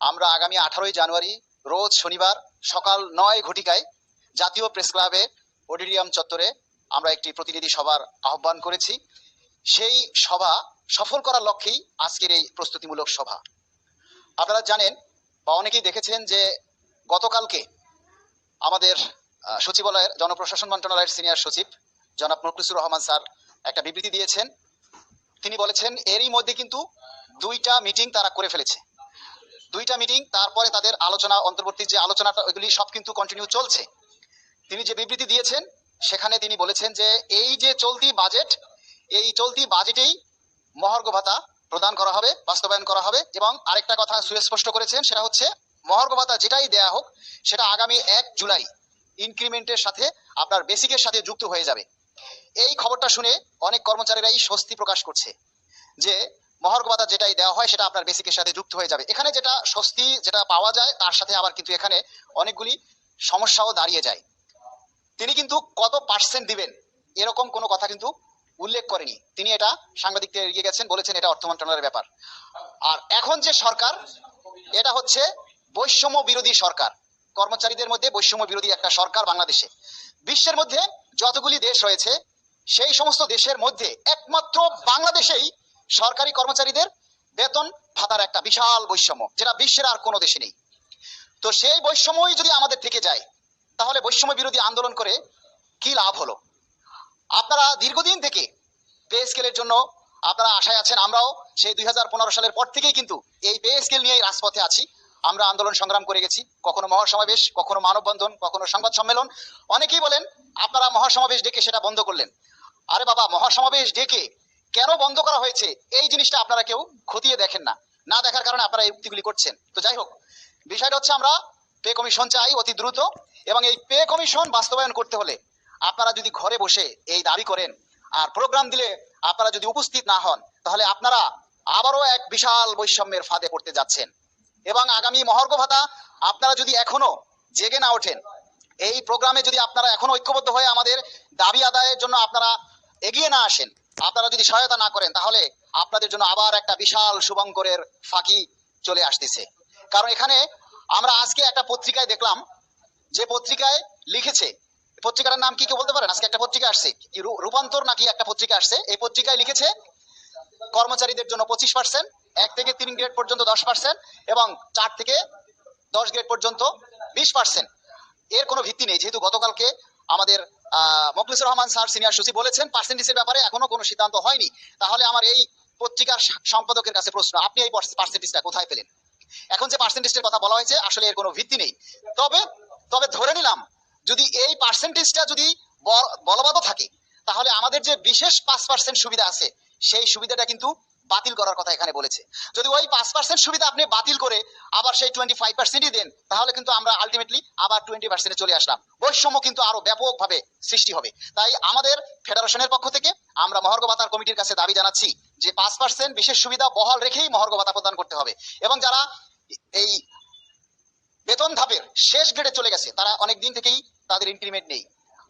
আমরা আগামী আঠারোই জানুয়ারি, রোজ শনিবার সকাল নয় ঘটিকায় জাতীয় প্রেস ক্লাবে অডিটোরিয়াম চত্বরে আমরা একটি প্রতিনিধি সভার আহ্বান করেছি। সেই সভা সফল করার লক্ষ্যেই আজকের এই প্রস্তুতিমূলক সভা। আপনারা জানেন বা অনেকেই দেখেছেন যে গতকালকে আমাদের সচিবালয়ের জনপ্রশাসন মন্ত্রণালয়ের সিনিয়র সচিব জনাব মুখলিসুর রহমান স্যার একটা বিবৃতি দিয়েছেন। তিনি বলেছেন, এরই মধ্যে কিন্তু দুইটা মিটিং তারা করে ফেলেছে। দুইটা মিটিং তারপরে তাদের আলোচনা, অন্তর্বর্তী যে আলোচনাটা, ওইগুলি সব কিন্তু কন্টিনিউ চলছে। তিনি যে বিবৃতি দিয়েছেন, সেখানে তিনি বলেছেন যে এই যে চলতি বাজেট এই চলতি বাজেটেই মহার্ঘ ভাতা প্রদান করা হবে, বাস্তবায়ন করা হবে এবং আরেকটা কথা সুস্পষ্ট করেছেন, সেটা হচ্ছে মহার্ঘ ভাতা যেটাই দেয়া হোক, সেটা আগামী এক জুলাই ইনক্রিমেন্টের সাথে আপনার বেসিকের সাথে যুক্ত হয়ে যাবে। এই খবরটা শুনে অনেক কর্মচারীরাই স্বস্তি প্রকাশ করছে যে মহার্ঘ ভাতা যেটাই দেওয়া হয়, সেটা আপনার বেসিকের সাথে যুক্ত হয়ে যাবে। এখানে যেটা স্বস্তি যেটা পাওয়া যায়, তার সাথে আবার কিন্তু এখানে অনেকগুলি সমস্যাও দাঁড়িয়ে যায়। তিনি কিন্তু কত পার্সেন্ট দিবেন, এরকম কোনো কথা কিন্তু উল্লেখ করেনি। তিনি এটা সাংবাদিকদের এগিয়ে গেছেন, বলেছেন এটা অর্থ মন্ত্রণালয়ের ব্যাপার। আর এখন যে সরকার, এটা হচ্ছে বৈষম্য বিরোধী সরকার। কর্মচারীদের মধ্যে বৈষম্য বিরোধী একটা সরকার বাংলাদেশে। বিশ্বের মধ্যে যতগুলি দেশ রয়েছে, সেই সমস্ত দেশের মধ্যে একমাত্র বাংলাদেশেই সরকারি কর্মচারীদের বেতন ভাতার একটা বিশাল বৈষম্য, যেটা বিশ্বের আর কোনো দেশে নেই। তো সেই বৈষম্যই যদি আমাদের থেকে যায়, তাহলে বৈষম্য বিরোধী আন্দোলন করে কি লাভ হলো? আপনারা দীর্ঘদিন থেকে পে স্কেলের জন্য আপনারা আশায় আছেন, আমরাও সেই দুই হাজার পনেরো সালের পর থেকেই কিন্তু এই পে স্কেল নিয়েই রাজপথে আছি। আমরা আন্দোলন সংগ্রাম করে গেছি। কখনো মহাসমাবেশ, কখনো মানববন্ধন, কখনো সংবাদ সম্মেলন। অনেকেই বলেন, আপনারা মহাসমাবেশ ডেকে সেটা বন্ধ করলেন। আরে বাবা, মহাসমাবেশ ডেকে কেন বন্ধ করা হয়েছে? এই জিনিসটা আপনারা কেউ খতিয়ে দেখেন না। না দেখার কারণে আপনারা এই উক্তিগুলি করছেন। তো যাই হোক, বিষয়টা হচ্ছে আমরা পে কমিশন চাই অতি দ্রুত এবং এই পে কমিশন বাস্তবায়ন করতে হলে আপনারা যদি ঘরে বসে এই দাবি করেন আর প্রোগ্রাম দিলে আপনারা যদি উপস্থিত না হন, তাহলে আপনারা আবারও এক বিশাল বৈষম্যের ফাঁদে পড়তে যাচ্ছেন। এবং আগামী মহার্ঘ ভাতা আপনারা যদি এখনও জেগে না ওঠেন, এই প্রোগ্রামে যদি আপনারা এখনও ঐক্যবদ্ধ হয়ে আমাদের দাবি আদায়ের জন্য আপনারা এগিয়ে না আসেন আপনারা যদি সহায়তা না করেন, তাহলে আপনাদের জন্য আবার একটা বিশাল শুভঙ্করের ফাঁকি চলে আসতেছে। কারণ এখানে আমরা আজকে একটা পত্রিকায় দেখলাম, যে পত্রিকায় লিখেছে, পত্রিকাটার নাম কি কেউ বলতে পারেন আজকে একটা পত্রিকা আসছে, কি রূপান্তর নাকি একটা পত্রিকা আসছে? এই পত্রিকায় লিখেছে, কর্মচারীদের জন্য পঁচিশ পার্সেন্ট এক থেকে তিন গ্রেড পর্যন্ত দশ পার্সেন্ট এবং চার থেকে দশ গ্রেড পর্যন্ত বিশ পার্সেন্ট এর কোনো ভিত্তি নেই, যেহেতু গতকালকে আমাদের মোখলিসুর রহমান স্যার, সিনিয়র সচিব বলেছেন পার্সেন্টেজের ব্যাপারে এখনও কোনো সিদ্ধান্ত হয়নি। তাহলে আমার এই পত্রিকার সম্পাদকের কাছে প্রশ্ন, আপনি এই পার্সেন্টেজটা কোথায় পেলেন? এখন যে পার্সেন্টেজের কথা বলা হয়েছে, আসলে এর কোনো ভিত্তি নেই। তবে তবে ধরে নিলাম, যদি এই পার্সেন্টেজটা যদি বলবৎ থাকে, তাহলে আমাদের যে বিশেষ পাঁচ পার্সেন্ট সুবিধা আছে, সেই সুবিধাটা কিন্তু বাতিল করার কথা এখানে বলেছে। যদি ওই পাঁচ পার্সেন্ট সুবিধা আপনি বাতিল করে আবার সেই টোয়েন্টি ফাইভ পার্সেন্টই দেন, তাহলে কিন্তু আমরা আলটিমেটলি আবার টোয়েন্টি পার্সেন্টে চলে আসলাম। বৈষম্য কিন্তু আরও ব্যাপকভাবে সৃষ্টি হবে। তাই আমাদের ফেডারেশনের পক্ষ থেকে আমরা মহার্ঘ ভাতার কমিটির কাছে দাবি জানাচ্ছি যে পাঁচ পার্সেন্ট বিশেষ সুবিধা বহাল রেখেই মহার্ঘ ভাতা প্রদান করতে হবে। এবং যারা এই বেতন ধাপের শেষ গ্রেডে চলে গেছে, তারা অনেক দিন থেকেই তাদের ইনক্রিমেন্ট নেই।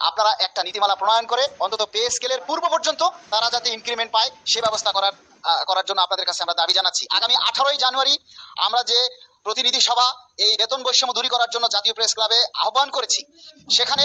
আপনারা একটা নীতিমালা প্রণয়ন করে অন্তত পে স্কেলের পূর্ব পর্যন্ত তারা যাতে ইনক্রিমেন্ট পায়, সে ব্যবস্থা করার করার জন্য আপনাদের কাছে আমরা দাবি জানাচ্ছি। আগামী আঠারোই জানুয়ারি আমরা যে প্রতিনিধি সভা, এই বেতন বৈষম্য দূরী করার জন্য জাতীয় প্রেস ক্লাবে আহ্বান করেছি, সেখানে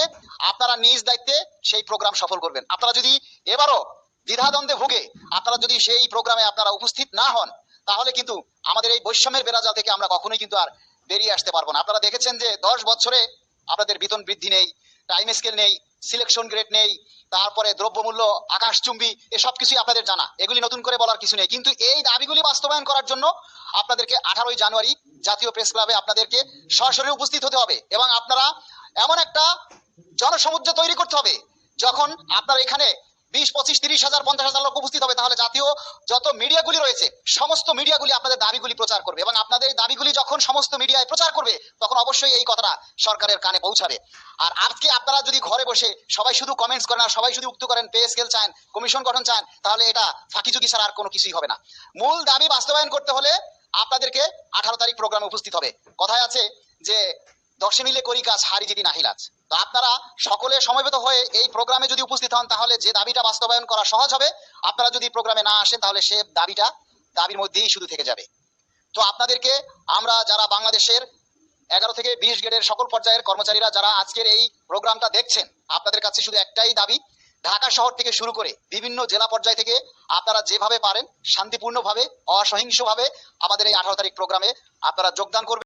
আপনারা নিজ দায়িত্বে সেই প্রোগ্রাম সফল করবেন। আপনারা যদি এবারও দ্বিধাদ্বন্দ্বে ভুগে, আপনারা যদি সেই প্রোগ্রামে আপনারা উপস্থিত না হন, তাহলে কিন্তু আমাদের এই বৈষম্যের বেড়াজাল থেকে আমরা কখনোই কিন্তু আর বেরিয়ে আসতে পারব না। আপনারা দেখেছেন যে দশ বছরে আপনাদের বেতন বৃদ্ধি নেই টাইম স্কেল নেই সিলেকশন গ্রেড নেই, তারপরে দ্রব্যমূল্য, আকাশচুম্বী এসব কিছুই আপনাদের জানা। এগুলি নতুন করে বলার কিছু নেই। কিন্তু এই দাবিগুলি বাস্তবায়ন করার জন্য আপনাদেরকে আঠারোই জানুয়ারি জাতীয় প্রেস ক্লাবে আপনাদেরকে সরাসরি উপস্থিত হতে হবে এবং আপনারা এমন একটা জনসমুদ্র তৈরি করতে হবে যখন আপনারা এখানে বিশ, পঁচিশ, তিরিশ হাজার, পঞ্চাশ হাজার লোক উপস্থিত হবে। তাহলে জাতীয় যত মিডিয়াগুলি রয়েছে, সমস্ত মিডিয়াগুলি আপনাদের দাবিগুলি প্রচার করবে এবং আপনাদের দাবিগুলি যখন সমস্ত মিডিয়ায় প্রচার করবে, তখন অবশ্যই এই কথাটা সরকারের কানে পৌঁছাবে। আর আজকে আপনারা যদি ঘরে বসে সবাই শুধু কমেন্টস করেন আর সবাই শুধু উক্ত করেন পে স্কেল চান কমিশন গঠন চান, তাহলে এটা ফাঁকিঝুঁকি ছাড়া আর কোনো কিছুই হবে না। মূল দাবি বাস্তবায়ন করতে হলে আপনাদেরকে আঠারো তারিখ প্রোগ্রামে উপস্থিত হবে। কথায় আছে যে, দশে মিলে করি কাজ, হারি যেটি নাহিলাজ আপনারা সকলে সমবেত হয়ে এই প্রোগ্রামে যদি উপস্থিত হন, তাহলে যে দাবিটা বাস্তবায়ন করা সহজ হবে, আপনারা যদি প্রোগ্রামে না আসেন, তাহলে সে দাবিটা দাবির মধ্যেই শুধু থেকে যাবে। তো আপনাদেরকে আমরা যারা বাংলাদেশের এগারো থেকে বিশ গ্রেডের সকল পর্যায়ের কর্মচারীরা যারা আজকের এই প্রোগ্রামটা দেখছেন, আপনাদের কাছে শুধু একটাই দাবি, ঢাকা শহর থেকে শুরু করে বিভিন্ন জেলা পর্যায় থেকে আপনারা যেভাবে পারেন, শান্তিপূর্ণভাবে, অসহিংসভাবে আমাদের এই আঠারো তারিখ প্রোগ্রামে আপনারা যোগদান করবেন।